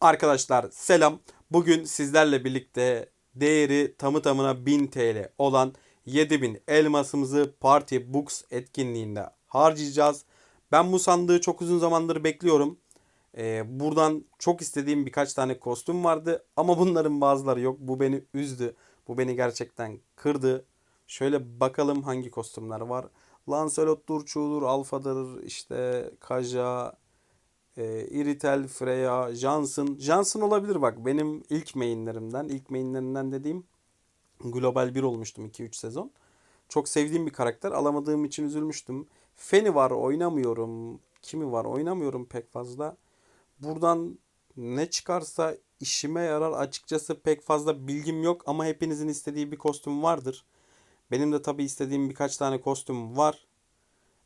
Arkadaşlar selam. Bugün sizlerle birlikte değeri tamı tamına 1000 TL olan 7000 elmasımızı Party Books etkinliğinde harcayacağız. Ben bu sandığı çok uzun zamandır bekliyorum. Ee, buradan çok istediğim birkaç tane kostüm vardı ama bunların bazıları yok. Bu beni üzdü. Bu beni gerçekten kırdı. Şöyle bakalım hangi kostümler var. Lancelot'dur, Chu'dur, Alpha'dır, işte Kaja, e, Iritel, Freya, Johnson. Johnson olabilir bak benim ilk mainlerimden. ilk mainlerimden dediğim Global 1 olmuştum 2-3 sezon. Çok sevdiğim bir karakter. Alamadığım için üzülmüştüm. Feni var oynamıyorum. Kimi var oynamıyorum pek fazla. Buradan ne çıkarsa işime yarar. Açıkçası pek fazla bilgim yok ama hepinizin istediği bir kostüm vardır. Benim de tabii istediğim birkaç tane kostüm var.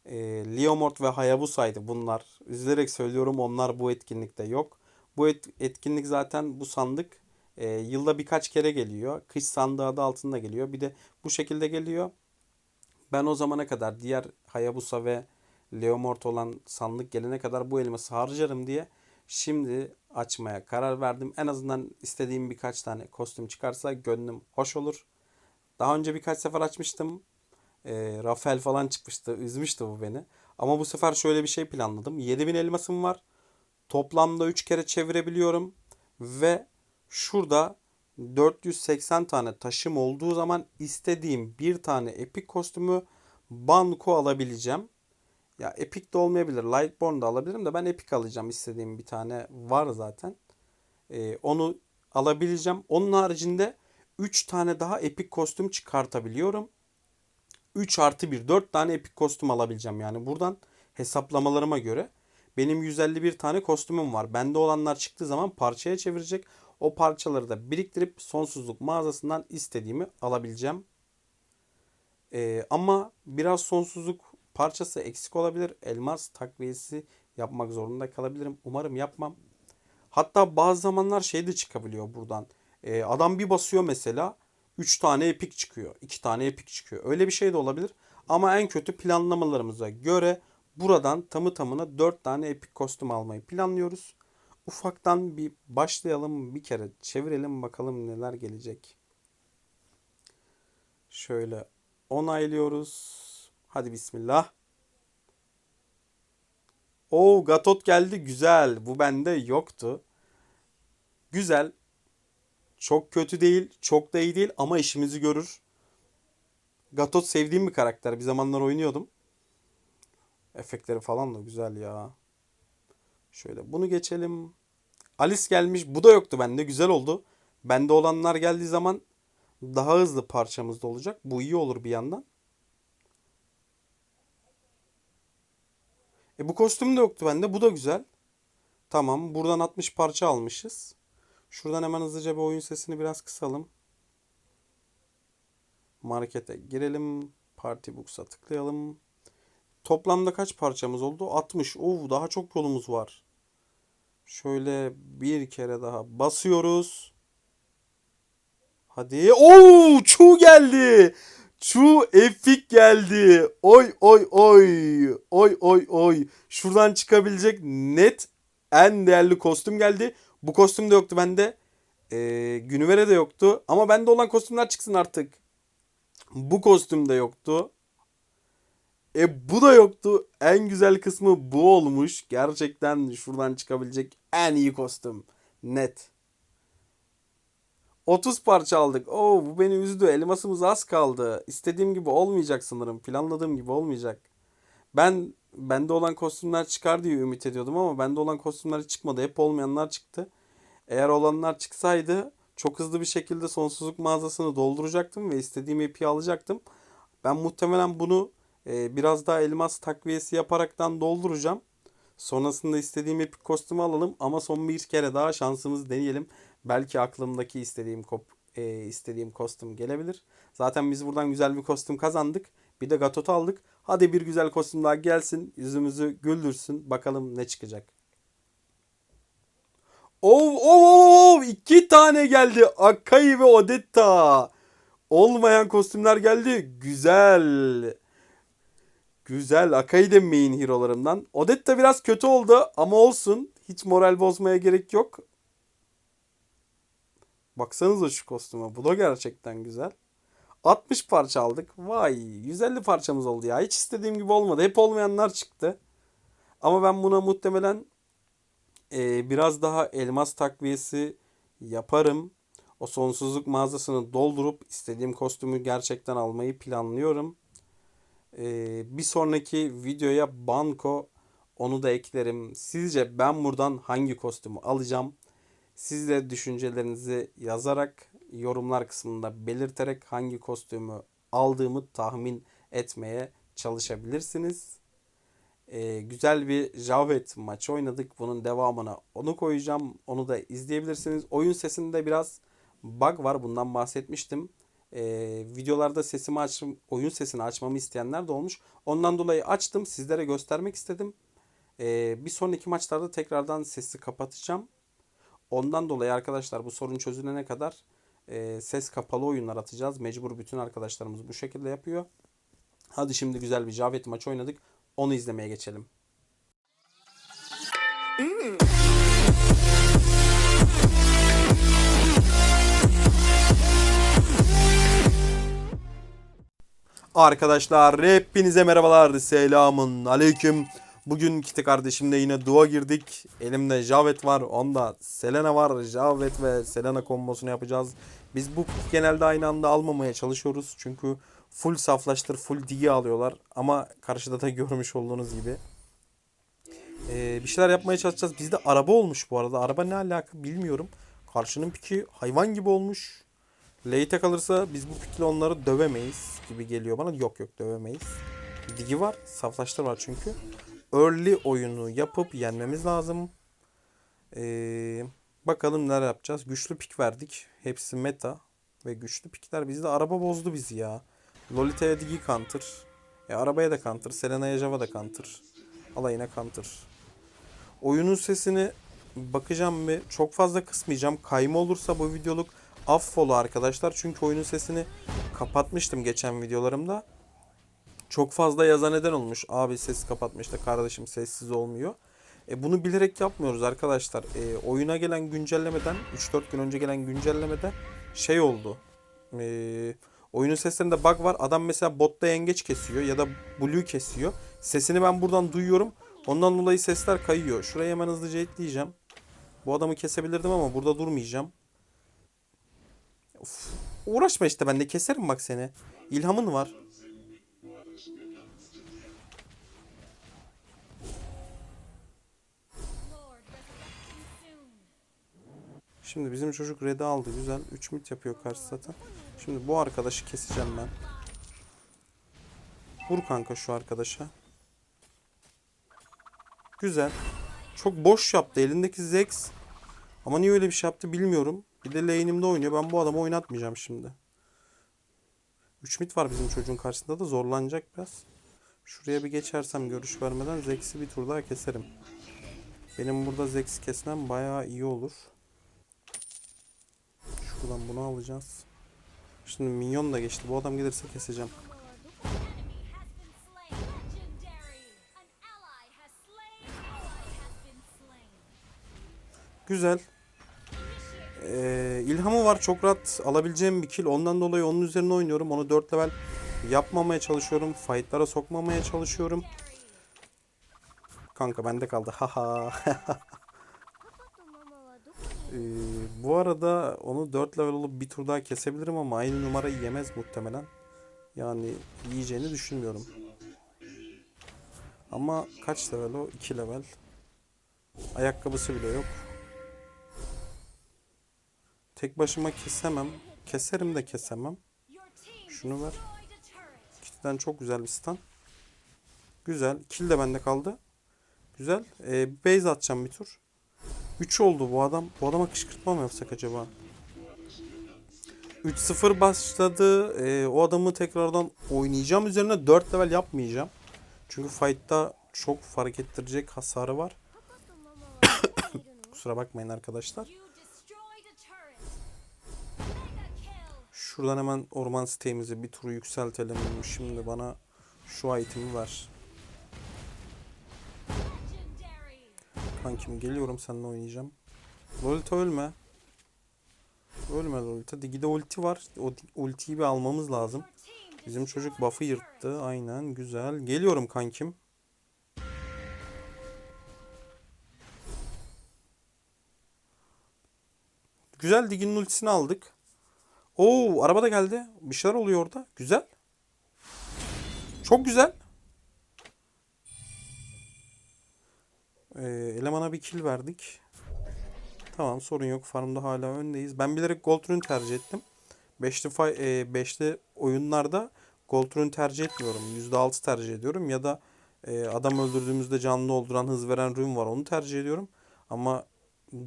E, Leomord ve Hayabusa'ydı bunlar. Üzülerek söylüyorum onlar bu etkinlikte yok. Bu et, etkinlik zaten bu sandık e, yılda birkaç kere geliyor. Kış sandığı adı altında geliyor. Bir de bu şekilde geliyor. Ben o zamana kadar diğer Hayabusa ve Leomord olan sandık gelene kadar bu elması harcarım diye şimdi açmaya karar verdim. En azından istediğim birkaç tane kostüm çıkarsa gönlüm hoş olur. Daha önce birkaç sefer açmıştım. E, Rafael falan çıkmıştı. Üzmüştü bu beni. Ama bu sefer şöyle bir şey planladım. 7000 elmasım var. Toplamda 3 kere çevirebiliyorum. Ve şurada 480 tane taşım olduğu zaman istediğim bir tane epik kostümü banko alabileceğim. Ya epik de olmayabilir. Lightborn da alabilirim de ben epik alacağım. istediğim bir tane var zaten. Ee, onu alabileceğim. Onun haricinde 3 tane daha epik kostüm çıkartabiliyorum. 3 artı 1 4 tane epik kostüm alabileceğim yani buradan hesaplamalarıma göre. Benim 151 tane kostümüm var. Bende olanlar çıktığı zaman parçaya çevirecek. O parçaları da biriktirip sonsuzluk mağazasından istediğimi alabileceğim. Ee, ama biraz sonsuzluk parçası eksik olabilir. Elmas takviyesi yapmak zorunda kalabilirim. Umarım yapmam. Hatta bazı zamanlar şey de çıkabiliyor buradan. Ee, adam bir basıyor mesela 3 tane epik çıkıyor. 2 tane epik çıkıyor. Öyle bir şey de olabilir. Ama en kötü planlamalarımıza göre buradan tamı tamına 4 tane epik kostüm almayı planlıyoruz. Ufaktan bir başlayalım. Bir kere çevirelim bakalım neler gelecek. Şöyle onaylıyoruz. Hadi bismillah. Oo Gatot geldi. Güzel. Bu bende yoktu. Güzel. Çok kötü değil, çok da iyi değil ama işimizi görür. Gatot sevdiğim bir karakter. Bir zamanlar oynuyordum. Efektleri falan da güzel ya. Şöyle bunu geçelim. Alice gelmiş. Bu da yoktu bende. Güzel oldu. Bende olanlar geldiği zaman daha hızlı parçamızda olacak. Bu iyi olur bir yandan. E bu kostüm de yoktu bende. Bu da güzel. Tamam. Buradan 60 parça almışız. Şuradan hemen hızlıca bir oyun sesini biraz kısalım. Markete girelim. Party Books'a tıklayalım. Toplamda kaç parçamız oldu? 60. Oo, daha çok yolumuz var. Şöyle bir kere daha basıyoruz. Hadi. Oo, Chu geldi. Chu epik geldi. Oy oy oy. Oy oy oy. Şuradan çıkabilecek net en değerli kostüm geldi. Bu kostüm de yoktu bende. Ee, Günüvere de yoktu. Ama bende olan kostümler çıksın artık. Bu kostüm de yoktu. E bu da yoktu. En güzel kısmı bu olmuş. Gerçekten şuradan çıkabilecek en iyi kostüm. Net. 30 parça aldık. Oo bu beni üzdü. Elmasımız az kaldı. İstediğim gibi olmayacak sanırım. Planladığım gibi olmayacak. Ben bende olan kostümler çıkar diye ümit ediyordum ama bende olan kostümler çıkmadı. Hep olmayanlar çıktı. Eğer olanlar çıksaydı çok hızlı bir şekilde sonsuzluk mağazasını dolduracaktım ve istediğim ipi alacaktım. Ben muhtemelen bunu e, biraz daha elmas takviyesi yaparaktan dolduracağım. Sonrasında istediğim epik kostümü alalım ama son bir kere daha şansımızı deneyelim. Belki aklımdaki istediğim kop e, istediğim kostüm gelebilir. Zaten biz buradan güzel bir kostüm kazandık. Bir de Gatot aldık. Hadi bir güzel kostüm daha gelsin. Yüzümüzü güldürsün. Bakalım ne çıkacak. Oh, oh, oh, oh, iki tane geldi. Akai ve Odetta. Olmayan kostümler geldi. Güzel. Güzel. Akai de main hero'larımdan. Odetta biraz kötü oldu ama olsun. Hiç moral bozmaya gerek yok. Baksanıza şu kostüme. Bu da gerçekten güzel. 60 parça aldık. Vay 150 parçamız oldu ya. Hiç istediğim gibi olmadı. Hep olmayanlar çıktı. Ama ben buna muhtemelen e, biraz daha elmas takviyesi yaparım. O sonsuzluk mağazasını doldurup istediğim kostümü gerçekten almayı planlıyorum. E, bir sonraki videoya banko onu da eklerim. Sizce ben buradan hangi kostümü alacağım? Siz de düşüncelerinizi yazarak yorumlar kısmında belirterek hangi kostümü aldığımı tahmin etmeye çalışabilirsiniz. Ee, güzel bir Javet maçı oynadık. Bunun devamına onu koyacağım. Onu da izleyebilirsiniz. Oyun sesinde biraz bug var. Bundan bahsetmiştim. Ee, videolarda sesimi açım, oyun sesini açmamı isteyenler de olmuş. Ondan dolayı açtım. Sizlere göstermek istedim. Ee, bir sonraki maçlarda tekrardan sesi kapatacağım. Ondan dolayı arkadaşlar bu sorun çözülene kadar e, ses kapalı oyunlar atacağız. Mecbur bütün arkadaşlarımız bu şekilde yapıyor. Hadi şimdi güzel bir Javet maçı oynadık. Onu izlemeye geçelim. Arkadaşlar hepinize merhabalar. Selamun aleyküm. Bugün Kiti kardeşimle yine dua girdik. Elimde Javet var. Onda Selena var. Javet ve Selena kombosunu yapacağız. Biz bu genelde aynı anda almamaya çalışıyoruz. Çünkü full saflaştır, full digi alıyorlar. Ama karşıda da görmüş olduğunuz gibi. Ee, bir şeyler yapmaya çalışacağız. Bizde araba olmuş bu arada. Araba ne alaka bilmiyorum. Karşının piki hayvan gibi olmuş. Late kalırsa biz bu pikle onları dövemeyiz gibi geliyor bana. Yok yok dövemeyiz. Digi var. Saflaştır var çünkü. Early oyunu yapıp yenmemiz lazım. Ee, bakalım neler yapacağız. Güçlü pik verdik. Hepsi meta. Ve güçlü pikler bizde araba bozdu bizi ya. Lolita'ya Digi counter. E, arabaya da counter. Selena'ya Java da counter. Alayına counter. Oyunun sesini bakacağım bir. Çok fazla kısmayacağım. Kayma olursa bu videoluk affola arkadaşlar. Çünkü oyunun sesini kapatmıştım geçen videolarımda. Çok fazla yazan neden olmuş. Abi ses kapatmış da kardeşim sessiz olmuyor. E, bunu bilerek yapmıyoruz arkadaşlar. E, oyuna gelen güncellemeden 3-4 gün önce gelen güncellemede şey oldu. E, oyunun seslerinde bug var. Adam mesela botta yengeç kesiyor ya da blue kesiyor. Sesini ben buradan duyuyorum. Ondan dolayı sesler kayıyor. Şuraya hemen hızlıca ekleyeceğim. Bu adamı kesebilirdim ama burada durmayacağım. Of. Uğraşma işte ben de keserim bak seni. İlhamın var. Şimdi bizim çocuk red'i aldı. Güzel. 3 mit yapıyor karşı zaten. Şimdi bu arkadaşı keseceğim ben. Vur kanka şu arkadaşa. Güzel. Çok boş yaptı. Elindeki Zex. Ama niye öyle bir şey yaptı bilmiyorum. Bir de lane'imde oynuyor. Ben bu adamı oynatmayacağım şimdi. 3 mit var bizim çocuğun karşısında da zorlanacak biraz. Şuraya bir geçersem görüş vermeden Zex'i bir tur daha keserim. Benim burada Zex kesmem bayağı iyi olur. Şuradan bunu alacağız. Şimdi minyon da geçti. Bu adam gelirse keseceğim. Güzel. Ee, ilhamı var. Çok rahat alabileceğim bir kill. Ondan dolayı onun üzerine oynuyorum. Onu 4 level yapmamaya çalışıyorum. Fightlara sokmamaya çalışıyorum. Kanka bende kaldı. Haha. Ee, bu arada onu 4 level olup bir tur daha kesebilirim ama aynı numarayı yemez muhtemelen. Yani yiyeceğini düşünmüyorum. Ama kaç level o? 2 level. Ayakkabısı bile yok. Tek başıma kesemem. Keserim de kesemem. Şunu ver. Kitiden çok güzel bir stun. Güzel. Kill de bende kaldı. Güzel. Ee, base atacağım bir tur. 3 oldu bu adam. Bu adama kışkırtma mı yapsak acaba? 3-0 başladı. Ee, o adamı tekrardan oynayacağım. Üzerine 4 level yapmayacağım. Çünkü fight'ta çok fark ettirecek hasarı var. Kusura bakmayın arkadaşlar. Şuradan hemen orman sitemizi bir turu yükseltelim. Şimdi bana şu itemi ver. Kankim geliyorum seninle oynayacağım. Lolita ölme. Ölmedi ulti. Digi'de ulti var. O ultiyi bir almamız lazım. Bizim çocuk buff'ı yırttı. Aynen güzel. Geliyorum kankim. Güzel Digi'nin ultisini aldık. Oo araba da geldi. Bir şeyler oluyor orada. Güzel. Çok güzel. Ee, elemana bir kill verdik. Tamam sorun yok. Farmda hala öndeyiz. Ben bilerek Gold Rune tercih ettim. 5'li fay- e, oyunlarda Gold Rune tercih etmiyorum. %6 tercih ediyorum. Ya da e, adam öldürdüğümüzde canlı olduran hız veren rune var. Onu tercih ediyorum. Ama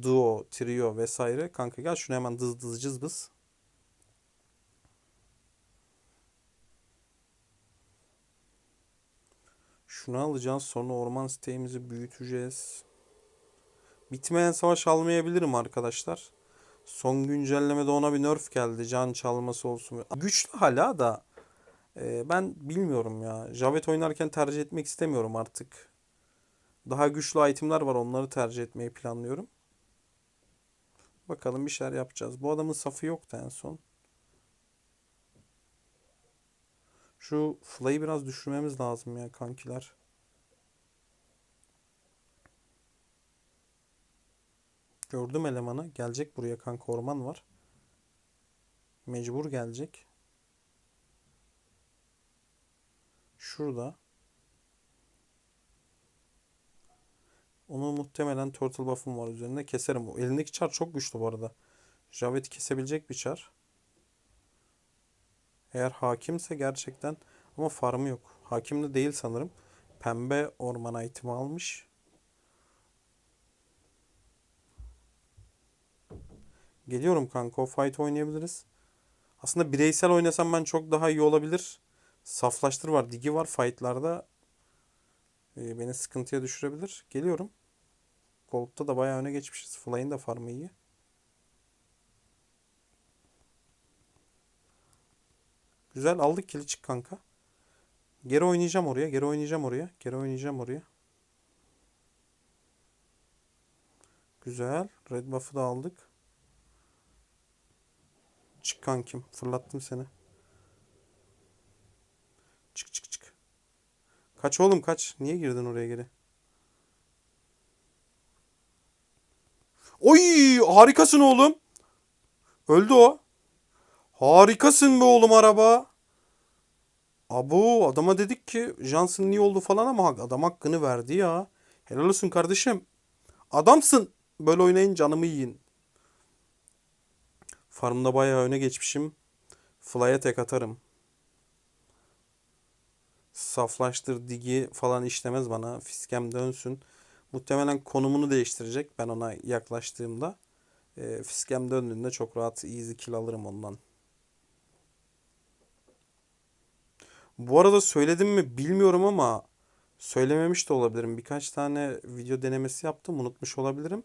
Duo, Trio vesaire. Kanka gel şunu hemen dız dız cızbız. Şunu alacağız. Sonra orman siteğimizi büyüteceğiz. Bitmeyen savaş almayabilirim arkadaşlar. Son güncellemede ona bir nerf geldi. Can çalması olsun. Güçlü hala da e, ben bilmiyorum ya. Javet oynarken tercih etmek istemiyorum artık. Daha güçlü itemler var. Onları tercih etmeyi planlıyorum. Bakalım bir şeyler yapacağız. Bu adamın safı yoktu en son. Şu Fly'ı biraz düşürmemiz lazım ya kankiler. Gördüm elemanı. Gelecek buraya kanka orman var. Mecbur gelecek. Şurada. Onu muhtemelen turtle buff'um var üzerinde. Keserim. Elindeki çar çok güçlü bu arada. Javet'i kesebilecek bir çar. Eğer hakimse gerçekten ama farmı yok. Hakim de değil sanırım. Pembe orman itemi almış. Geliyorum kanka. O fight oynayabiliriz. Aslında bireysel oynasam ben çok daha iyi olabilir. Saflaştır var, digi var fightlarda. Ee, beni sıkıntıya düşürebilir. Geliyorum. Gold'da da bayağı öne geçmişiz. Fly'ın da farmı iyi. Güzel aldık kili çık kanka. Geri oynayacağım oraya. Geri oynayacağım oraya. Geri oynayacağım oraya. Güzel. Red buff'ı da aldık. Çık kankim. Fırlattım seni. Çık çık çık. Kaç oğlum kaç. Niye girdin oraya geri? Oy harikasın oğlum. Öldü o. Harikasın be oğlum araba. Abo adama dedik ki Johnson niye oldu falan ama adam hakkını verdi ya. Helal olsun kardeşim. Adamsın. Böyle oynayın canımı yiyin. Farmda bayağı öne geçmişim. Fly'a tek atarım. Saflaştır digi falan işlemez bana. Fiskem dönsün. Muhtemelen konumunu değiştirecek ben ona yaklaştığımda. E, fiskem döndüğünde çok rahat easy kill alırım ondan. Bu arada söyledim mi bilmiyorum ama söylememiş de olabilirim. Birkaç tane video denemesi yaptım. Unutmuş olabilirim.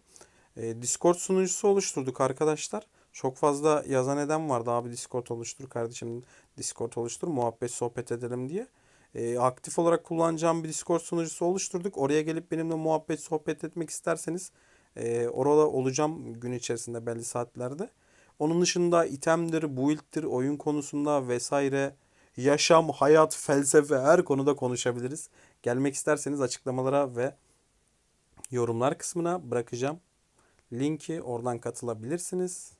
E, Discord sunucusu oluşturduk arkadaşlar. Çok fazla yazan eden vardı. Abi Discord oluştur kardeşim. Discord oluştur. Muhabbet sohbet edelim diye. E, aktif olarak kullanacağım bir Discord sunucusu oluşturduk. Oraya gelip benimle muhabbet sohbet etmek isterseniz e, orada olacağım gün içerisinde belli saatlerde. Onun dışında itemdir, build'tir, oyun konusunda vesaire yaşam, hayat, felsefe her konuda konuşabiliriz. Gelmek isterseniz açıklamalara ve yorumlar kısmına bırakacağım. Linki oradan katılabilirsiniz.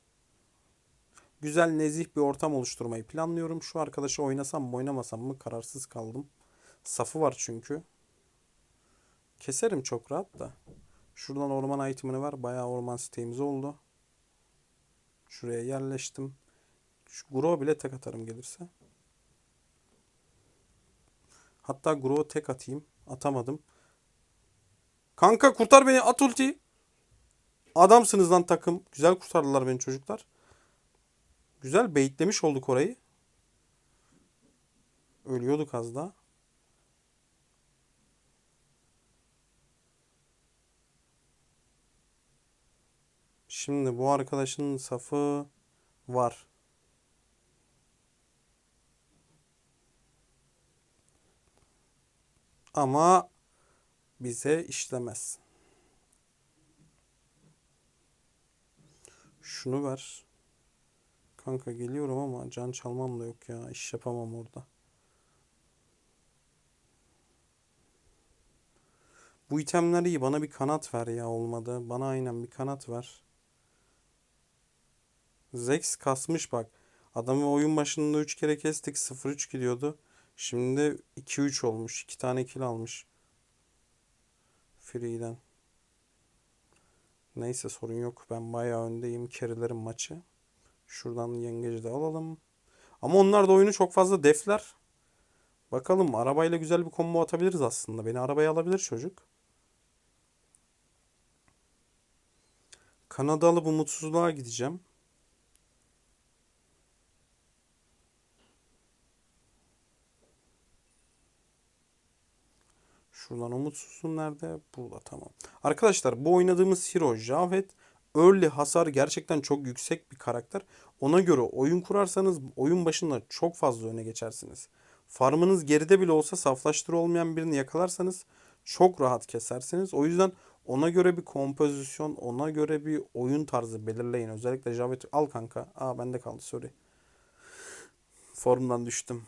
Güzel nezih bir ortam oluşturmayı planlıyorum. Şu arkadaşı oynasam mı oynamasam mı kararsız kaldım. Safı var çünkü. Keserim çok rahat da. Şuradan orman itemini ver. Bayağı orman siteğimiz oldu. Şuraya yerleştim. Şu Grow'a bile tek atarım gelirse. Hatta Grow'a tek atayım. Atamadım. Kanka kurtar beni at ultiyi. Adamsınız lan takım. Güzel kurtardılar beni çocuklar. Güzel baitlemiş olduk orayı. Ölüyorduk az daha. Şimdi bu arkadaşın safı var. Ama bize işlemez. Şunu ver. Kanka geliyorum ama can çalmam da yok ya. İş yapamam orada. Bu itemler iyi. Bana bir kanat ver ya olmadı. Bana aynen bir kanat ver. Zex kasmış bak. Adamı oyun başında 3 kere kestik. 0-3 gidiyordu. Şimdi 2-3 olmuş. 2 tane kill almış. Free'den. Neyse sorun yok. Ben bayağı öndeyim. Kerilerim maçı. Şuradan yengeci de alalım. Ama onlar da oyunu çok fazla defler. Bakalım arabayla güzel bir combo atabiliriz aslında. Beni arabaya alabilir çocuk. Kanadalı bu mutsuzluğa gideceğim. Şuradan umutsuzsun nerede? Burada tamam. Arkadaşlar bu oynadığımız hero Javed early hasar gerçekten çok yüksek bir karakter. Ona göre oyun kurarsanız oyun başında çok fazla öne geçersiniz. Farmınız geride bile olsa saflaştırı olmayan birini yakalarsanız çok rahat kesersiniz. O yüzden ona göre bir kompozisyon, ona göre bir oyun tarzı belirleyin. Özellikle Javed al kanka. Aa bende kaldı sorry. Formdan düştüm.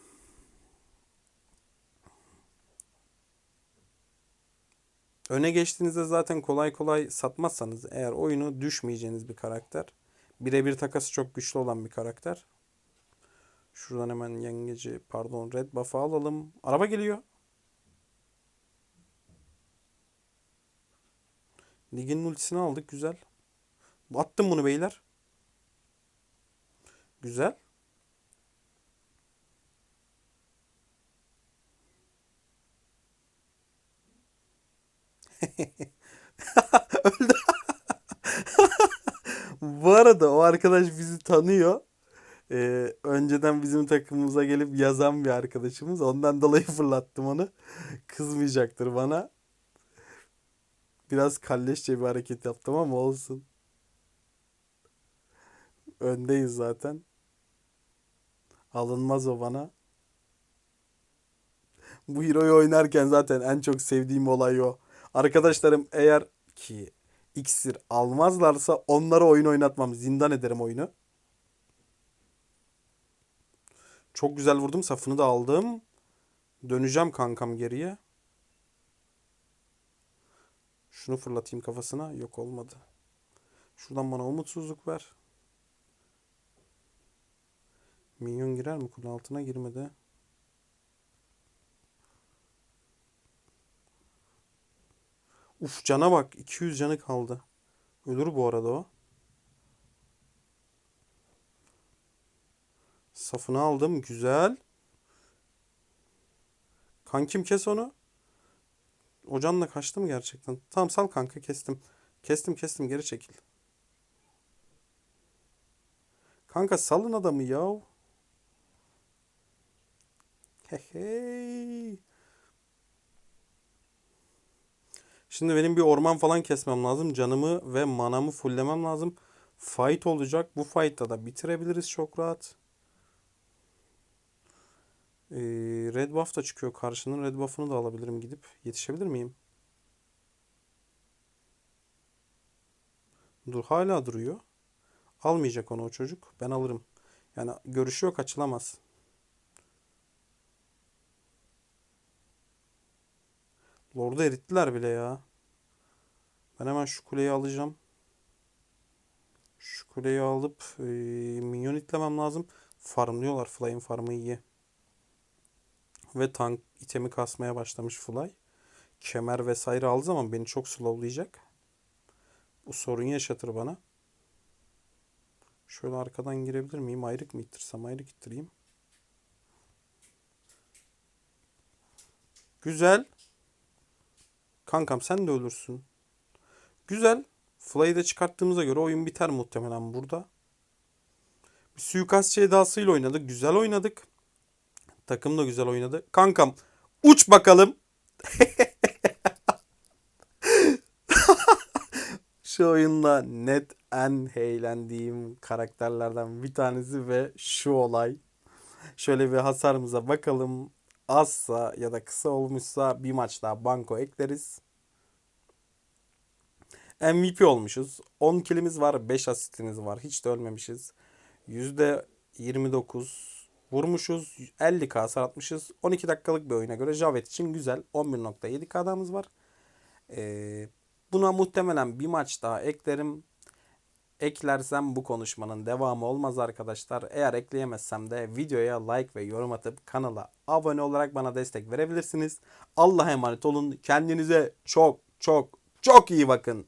Öne geçtiğinizde zaten kolay kolay satmazsanız eğer oyunu düşmeyeceğiniz bir karakter. Birebir takası çok güçlü olan bir karakter. Şuradan hemen yengeci pardon red buff'ı alalım. Araba geliyor. Ligin ultisini aldık güzel. Attım bunu beyler. Güzel. Bu arada o arkadaş bizi tanıyor. Ee, önceden bizim takımımıza gelip yazan bir arkadaşımız. Ondan dolayı fırlattım onu. Kızmayacaktır bana. Biraz kalleşçe bir hareket yaptım ama olsun. Öndeyiz zaten. Alınmaz o bana. Bu hero'yu oynarken zaten en çok sevdiğim olay o. Arkadaşlarım eğer ki iksir almazlarsa onlara oyun oynatmam. Zindan ederim oyunu. Çok güzel vurdum. Safını da aldım. Döneceğim kankam geriye. Şunu fırlatayım kafasına. Yok olmadı. Şuradan bana umutsuzluk ver. Minyon girer mi? Kule altına girmedi. Uf cana bak. 200 canı kaldı. Ölür bu arada o. Safını aldım. Güzel. Kankim kes onu. O canla kaçtı mı gerçekten? Tamam sal kanka kestim. Kestim kestim geri çekil. Kanka salın adamı ya. Hey. Şimdi benim bir orman falan kesmem lazım. Canımı ve manamı fulllemem lazım. Fight olacak. Bu fight'ta da bitirebiliriz çok rahat. Ee, red buff da çıkıyor karşının. Red buff'ını da alabilirim gidip. Yetişebilir miyim? Dur hala duruyor. Almayacak onu o çocuk. Ben alırım. Yani görüşü yok açılamaz. Lord'u erittiler bile ya. Ben hemen şu kuleyi alacağım. Şu kuleyi alıp e, minyon itlemem lazım. Farmlıyorlar. Fly'in farmı iyi. Ve tank itemi kasmaya başlamış Fly. Kemer vesaire aldığı zaman beni çok slowlayacak. Bu sorun yaşatır bana. Şöyle arkadan girebilir miyim? Ayrık mı ittirsem? Ayrık ittireyim. Güzel. Kankam sen de ölürsün. Güzel. Fly'ı da çıkarttığımıza göre oyun biter muhtemelen burada. Bir suikastçı edasıyla oynadık. Güzel oynadık. Takım da güzel oynadı. Kankam uç bakalım. Şu oyunda net en eğlendiğim karakterlerden bir tanesi ve şu olay. Şöyle bir hasarımıza bakalım. Azsa ya da kısa olmuşsa bir maç daha banko ekleriz. MVP olmuşuz. 10 kilimiz var, 5 asistimiz var. Hiç de ölmemişiz. %29 vurmuşuz. 50k hasar atmışız. 12 dakikalık bir oyuna göre Javet için güzel. 11.7k'mız var. Ee, buna muhtemelen bir maç daha eklerim. Eklersem bu konuşmanın devamı olmaz arkadaşlar. Eğer ekleyemezsem de videoya like ve yorum atıp kanala abone olarak bana destek verebilirsiniz. Allah'a emanet olun. Kendinize çok çok çok iyi bakın.